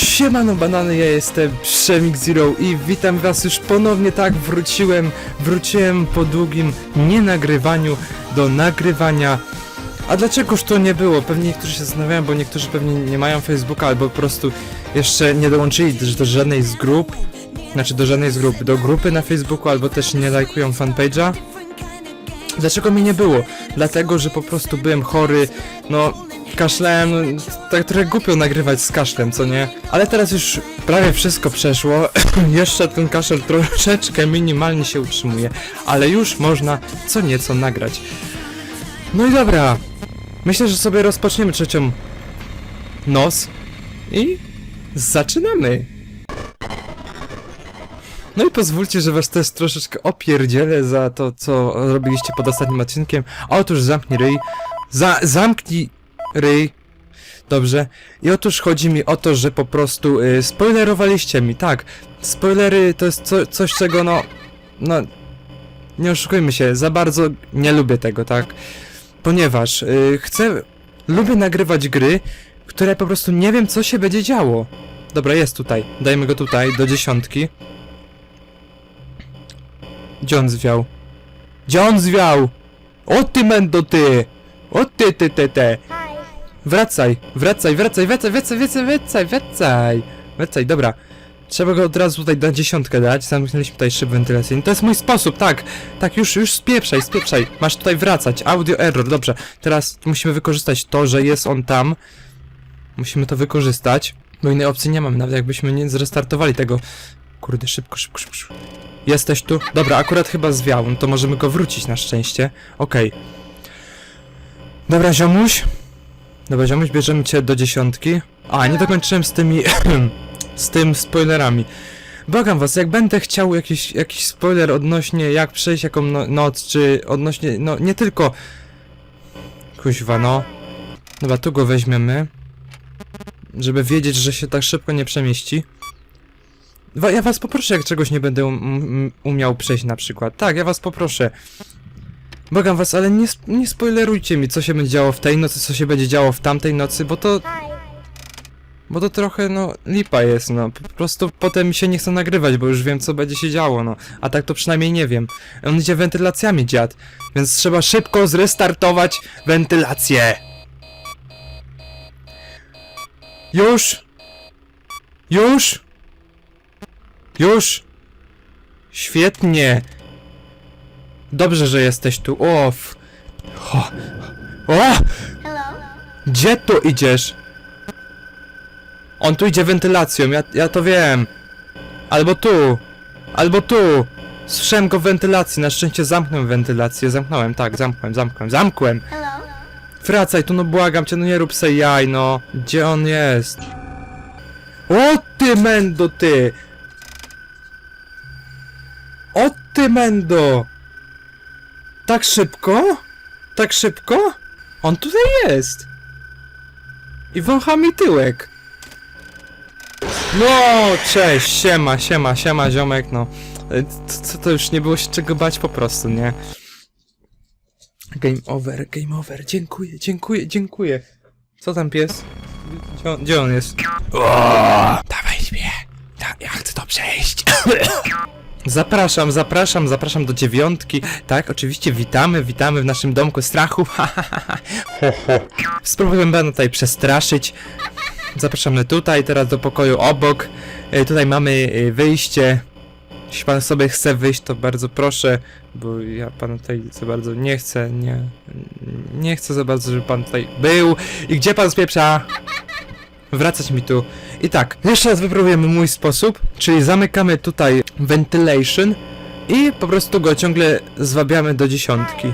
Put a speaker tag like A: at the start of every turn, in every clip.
A: Siemano banany, ja jestem Przemik Zero i witam was już ponownie, tak, wróciłem, wróciłem po długim nienagrywaniu do nagrywania. A dlaczegoż to nie było? Pewnie niektórzy się zastanawiają, bo niektórzy pewnie nie mają Facebooka albo po prostu jeszcze nie dołączyli do, do żadnej z grup, znaczy do żadnej z grup, do grupy na Facebooku albo też nie lajkują fanpage'a. Dlaczego mi nie było? Dlatego, że po prostu byłem chory, no kaszlałem, no, tak trochę głupio nagrywać z kaszlem, co nie? Ale teraz już prawie wszystko przeszło, jeszcze ten kaszel troszeczkę minimalnie się utrzymuje, ale już można co nieco nagrać. No i dobra, myślę, że sobie rozpoczniemy trzecią nos i zaczynamy! No i pozwólcie, że was też troszeczkę opierdzielę za to, co robiliście pod ostatnim odcinkiem. Otóż zamknij ryj. Za zamknij ryj. Dobrze. I otóż chodzi mi o to, że po prostu y, spoilerowaliście mi, tak. Spoilery to jest co, coś, czego no... No... Nie oszukujmy się, za bardzo nie lubię tego, tak? Ponieważ y, chcę... Lubię nagrywać gry, które po prostu nie wiem, co się będzie działo. Dobra, jest tutaj. Dajmy go tutaj, do dziesiątki. Gdzie on zwiał? Gdzie on zwiał? O ty mendo ty! O ty ty ty ty! Wracaj, wracaj, wracaj, wracaj, wracaj, wracaj, wracaj, wracaj! Wracaj, dobra. Trzeba go od razu tutaj na dziesiątkę dać, zamknęliśmy tutaj szyb wentylacyjny. To jest mój sposób, tak! Tak, już, już spieprzaj, spieprzaj. Masz tutaj wracać. Audio error, dobrze. Teraz musimy wykorzystać to, że jest on tam. Musimy to wykorzystać. Bo innej opcji nie mam, nawet jakbyśmy nie zrestartowali tego. Kurde, szybko, szybko, szybko. szybko. Jesteś tu? Dobra, akurat chyba zwiał, no to możemy go wrócić na szczęście. Okej. Dobra, ziomuś. Dobra, ziomuś, bierzemy cię do dziesiątki. A, nie dokończyłem z tymi... z tym spoilerami. Błagam was, jak będę chciał jakiś, jakiś spoiler odnośnie jak przejść jaką no, noc, czy odnośnie, no nie tylko... Kuźwa, no. Dobra, tu go weźmiemy. Żeby wiedzieć, że się tak szybko nie przemieści. Ja was poproszę, jak czegoś nie będę um, um, umiał przejść na przykład. Tak, ja was poproszę. Błagam was, ale nie, nie spoilerujcie mi, co się będzie działo w tej nocy, co się będzie działo w tamtej nocy, bo to... Bo to trochę, no, lipa jest, no. Po prostu potem mi się nie chce nagrywać, bo już wiem, co będzie się działo, no. A tak to przynajmniej nie wiem. On idzie wentylacjami, dziad. Więc trzeba szybko zrestartować wentylację. Już! Już! Już! Świetnie! Dobrze, że jesteś tu. O! f- O! o! Gdzie tu idziesz? On tu idzie wentylacją, ja, ja to wiem. Albo tu. Albo tu. Słyszałem go w wentylacji, na szczęście zamknąłem wentylację. Zamknąłem, tak, zamknąłem, zamknąłem, zamkłem. Wracaj tu, no błagam cię, no nie rób se jaj, no. Gdzie on jest? O ty mendo, ty! O ty mendo! Tak szybko? Tak szybko? On tutaj jest! I wącha mi tyłek. No, cześć, siema, siema, siema, ziomek, no. E, To, to, to już nie było się czego bać po prostu, nie? Game over, game over, dziękuję, dziękuję, dziękuję. Co tam pies? Gdzie on, gdzie on jest? O, dawaj śpię. Ja, ja chcę to przejść. Zapraszam, zapraszam, zapraszam do dziewiątki. Tak, oczywiście witamy, witamy w naszym domku strachu. Spróbujemy pana tutaj przestraszyć. Zapraszamy tutaj, teraz do pokoju obok. E, tutaj mamy e, wyjście. Jeśli pan sobie chce wyjść, to bardzo proszę, bo ja pana tutaj za bardzo nie chcę, nie, nie chcę za bardzo, żeby pan tutaj był. I gdzie pan spieprza? Wracać mi tu. I tak, jeszcze raz wypróbujemy mój sposób, czyli zamykamy tutaj ventilation i po prostu go ciągle zwabiamy do dziesiątki.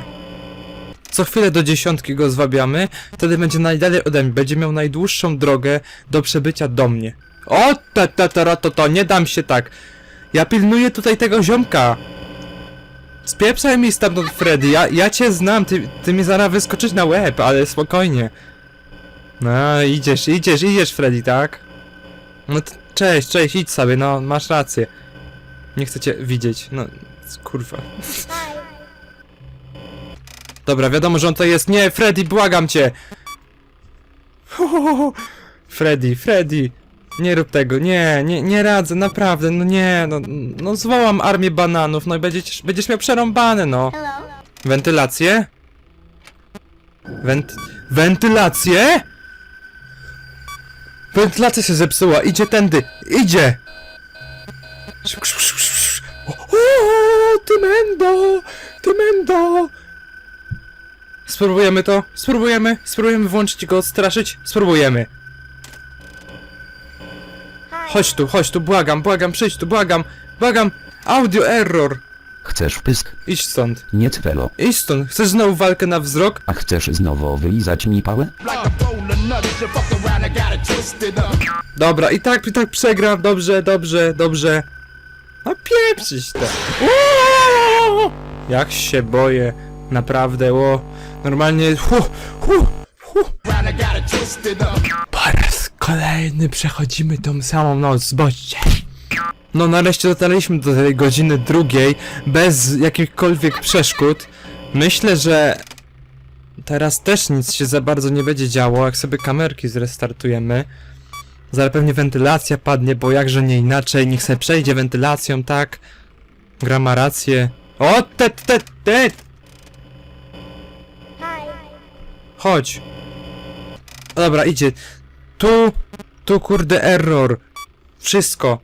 A: Co chwilę do dziesiątki go zwabiamy, wtedy będzie najdalej ode mnie, będzie miał najdłuższą drogę do przebycia do mnie. O, ta, ta, ta, to, to, nie dam się tak. Ja pilnuję tutaj tego ziomka. Spieprzaj mi stamtąd, Freddy, ja, ja cię znam, ty, ty mi zaraz wyskoczysz na łeb, ale spokojnie. No, idziesz, idziesz, idziesz, Freddy, tak? No, t- cześć, cześć, idź sobie, no, masz rację. Nie chcę cię widzieć, no, kurwa. Dobra, wiadomo, że on to jest. Nie, Freddy, błagam cię! Freddy, Freddy! Nie rób tego, nie, nie, nie radzę, naprawdę, no nie, no, no zwołam armię bananów, no i będziesz, będziesz miał przerąbane, no. Wentylację? Went... Wentylację? Wentylacja się zepsuła, idzie tędy, idzie! O, o, ty mendo, ty mendo! Spróbujemy to, spróbujemy, spróbujemy włączyć go, odstraszyć, spróbujemy. Chodź tu, chodź tu, błagam, błagam, przyjdź tu, błagam, błagam, audio error.
B: Chcesz pysk?
A: Idź stąd,
B: Nie cwelo.
A: idź stąd, chcesz znowu walkę na wzrok?
B: A chcesz znowu wylizać mi pałę?
A: Dobra, i tak, i tak przegram, dobrze, dobrze, dobrze. No pieprzyć to. Jak się boję, naprawdę, ło. Normalnie, hu, hu, hu. Po raz kolejny przechodzimy tą samą noc, zboczcie. No nareszcie dotarliśmy do tej godziny drugiej, bez jakichkolwiek przeszkód. Myślę, że teraz też nic się za bardzo nie będzie działo, jak sobie kamerki zrestartujemy. Zaraz pewnie wentylacja padnie, bo jakże nie inaczej, niech se przejdzie wentylacją, tak? Gra ma rację. O, te, te, te! Chodź. Dobra, idzie. Tu, tu kurde error. Wszystko.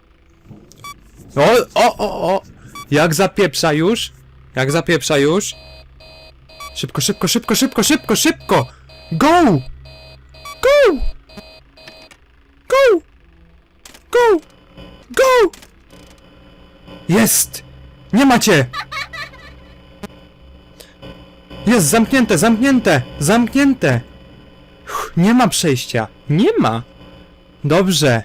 A: O, o, o, o. Jak zapieprza już? Jak zapieprza już? Szybko, szybko, szybko, szybko, szybko, szybko! Go! Go! Go! Go! Go! Jest! Nie macie! Jest zamknięte, zamknięte, zamknięte! Uff, Nie ma przejścia. Nie ma. Dobrze.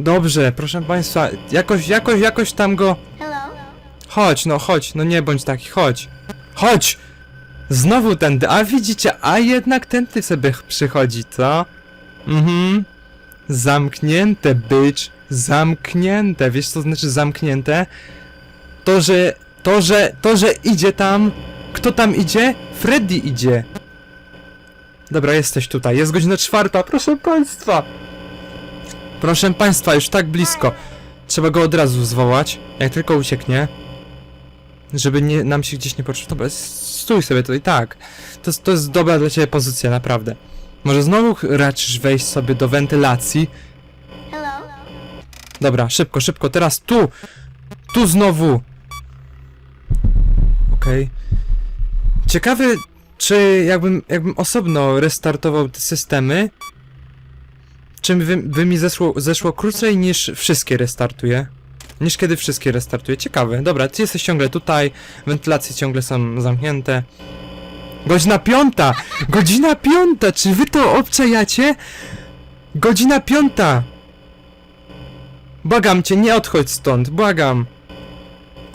A: Dobrze, proszę państwa, jakoś, jakoś, jakoś tam go...
C: Hello?
A: Chodź, no chodź, no nie bądź taki, chodź. Chodź! Znowu tędy, a widzicie, a jednak tędy sobie przychodzi, co? Mhm. Zamknięte, bitch. Zamknięte. Wiesz co znaczy zamknięte? To, że, to, że, to, że idzie tam... Kto tam idzie? Freddy idzie. Dobra, jesteś tutaj. Jest godzina czwarta, proszę państwa. Proszę państwa, już tak blisko. Trzeba go od razu zwołać, jak tylko ucieknie. Żeby nie, nam się gdzieś nie poczuł. Dobra, stój sobie tutaj, tak. To, jest- to jest dobra dla ciebie pozycja, naprawdę. Może znowu raczysz wejść sobie do wentylacji?
C: Hello?
A: Dobra, szybko, szybko, teraz tu! Tu znowu! Okej. Ciekawy, czy jakbym, jakbym osobno restartował te systemy, czy by, by mi zeszło, zeszło krócej niż wszystkie restartuję? Niż kiedy wszystkie restartuję. Ciekawe. Dobra, ty jesteś ciągle tutaj, wentylacje ciągle są zamknięte. Godzina piąta! Godzina piąta! Czy wy to obczajacie? Godzina piąta! Błagam cię, nie odchodź stąd, błagam.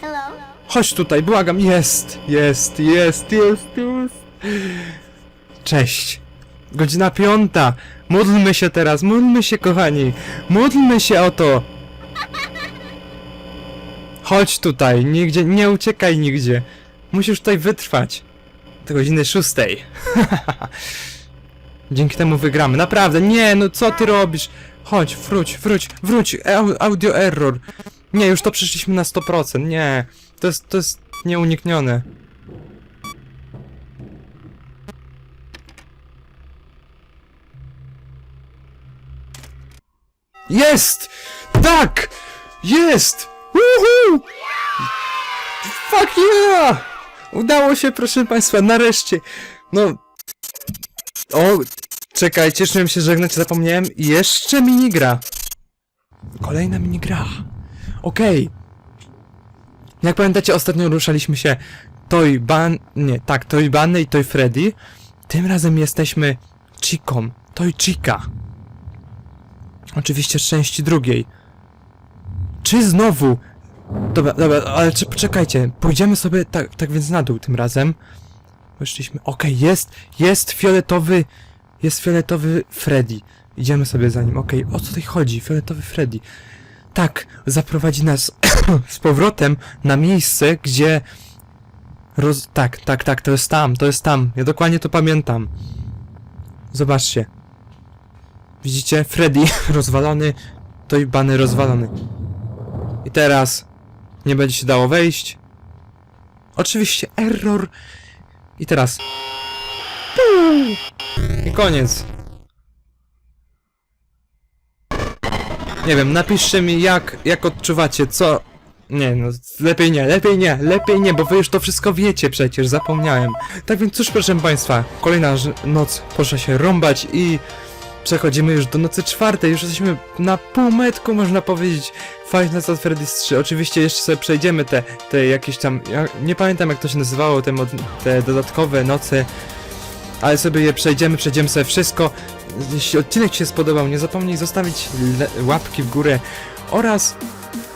C: Hello?
A: Chodź tutaj, błagam, jest, jest, jest, jest, jest. Cześć. Godzina piąta. Módlmy się teraz, módlmy się, kochani. Módlmy się o to. Chodź tutaj, nigdzie, nie uciekaj nigdzie. Musisz tutaj wytrwać. Do godziny szóstej. Dzięki temu wygramy. Naprawdę, nie, no co ty robisz? Chodź, wróć, wróć, wróć. Au- Audio error. Nie, już to przeszliśmy na 100%. Nie. To jest, to jest nieuniknione. Jest! Tak! Jest! Woohoo! Fuck yeah! Udało się, proszę państwa, nareszcie. No. O, czekajcie, miałem się żegnać, zapomniałem. Jeszcze minigra. Kolejna minigra. Okej. Jak pamiętacie, ostatnio ruszaliśmy się Toy Ban... Nie, tak, Toy Bunny i Toy Freddy. Tym razem jesteśmy Chiką. Toy Chica. Oczywiście z części drugiej. Czy znowu... Dobra, dobra, ale czy, poczekajcie. Pójdziemy sobie tak, tak więc na dół tym razem. Wyszliśmy... Okej, jest, jest fioletowy... Jest fioletowy Freddy. Idziemy sobie za nim. Okej, o co tutaj chodzi? Fioletowy Freddy. Tak, zaprowadzi nas z powrotem na miejsce, gdzie Roz... Tak, tak, tak, to jest tam, to jest tam. Ja dokładnie to pamiętam. Zobaczcie. Widzicie? Freddy rozwalony, to i bany rozwalony. Teraz nie będzie się dało wejść. Oczywiście error. I teraz. I koniec. Nie wiem, napiszcie mi jak, jak odczuwacie, co... Nie no, lepiej nie, lepiej nie, lepiej nie, bo wy już to wszystko wiecie przecież, zapomniałem. Tak więc cóż proszę państwa, kolejna noc poszła się rąbać i przechodzimy już do nocy czwartej, już jesteśmy na półmetku można powiedzieć Five Nights at Freddy's 3. Oczywiście jeszcze sobie przejdziemy te, te jakieś tam, ja nie pamiętam jak to się nazywało, te, te dodatkowe noce, ale sobie je przejdziemy, przejdziemy sobie wszystko. Jeśli odcinek Ci się spodobał, nie zapomnij zostawić łapki w górę oraz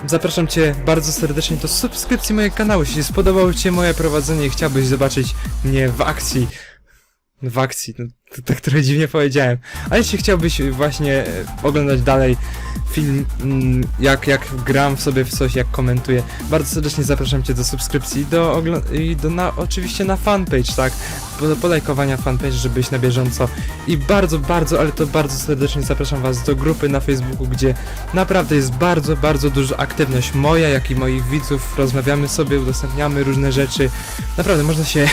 A: zapraszam Cię bardzo serdecznie do subskrypcji mojego kanału. Jeśli spodobało Ci się moje prowadzenie i chciałbyś zobaczyć mnie w akcji, w akcji, no, to tak trochę dziwnie powiedziałem, a jeśli chciałbyś właśnie e, oglądać dalej film, mm, jak, jak gram w sobie w coś, jak komentuję, bardzo serdecznie zapraszam Cię do subskrypcji do i do na, oczywiście na fanpage, tak? do polajkowania fanpage, żeby być na bieżąco. I bardzo, bardzo, ale to bardzo serdecznie zapraszam Was do grupy na Facebooku, gdzie naprawdę jest bardzo, bardzo duża aktywność moja, jak i moich widzów. Rozmawiamy sobie, udostępniamy różne rzeczy. Naprawdę można się,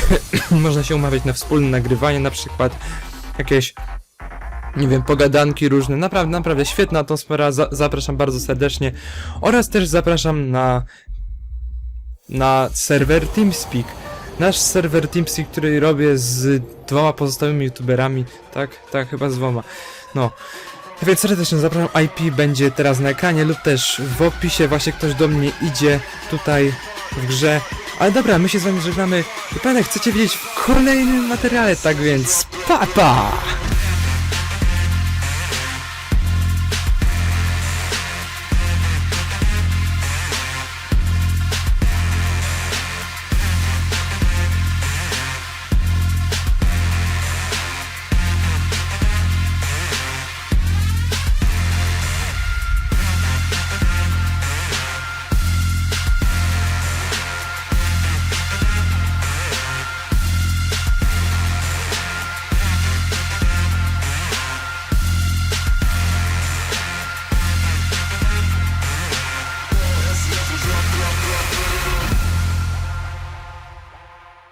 A: można się umawiać na wspólne nagrywanie, na przykład jakieś nie wiem, pogadanki różne, naprawdę, naprawdę świetna atmosfera, za zapraszam bardzo serdecznie oraz też zapraszam na na serwer TeamSpeak. Nasz serwer TeamSpeak, który robię z dwoma pozostałymi youtuberami, tak? Tak, chyba z dwoma. No. Więc serdecznie zapraszam, IP będzie teraz na ekranie lub też w opisie, właśnie ktoś do mnie idzie tutaj w grze. Ale dobra, my się z wami żegnamy i pewnie chcecie wiedzieć w kolejnym materiale, tak więc pa pa!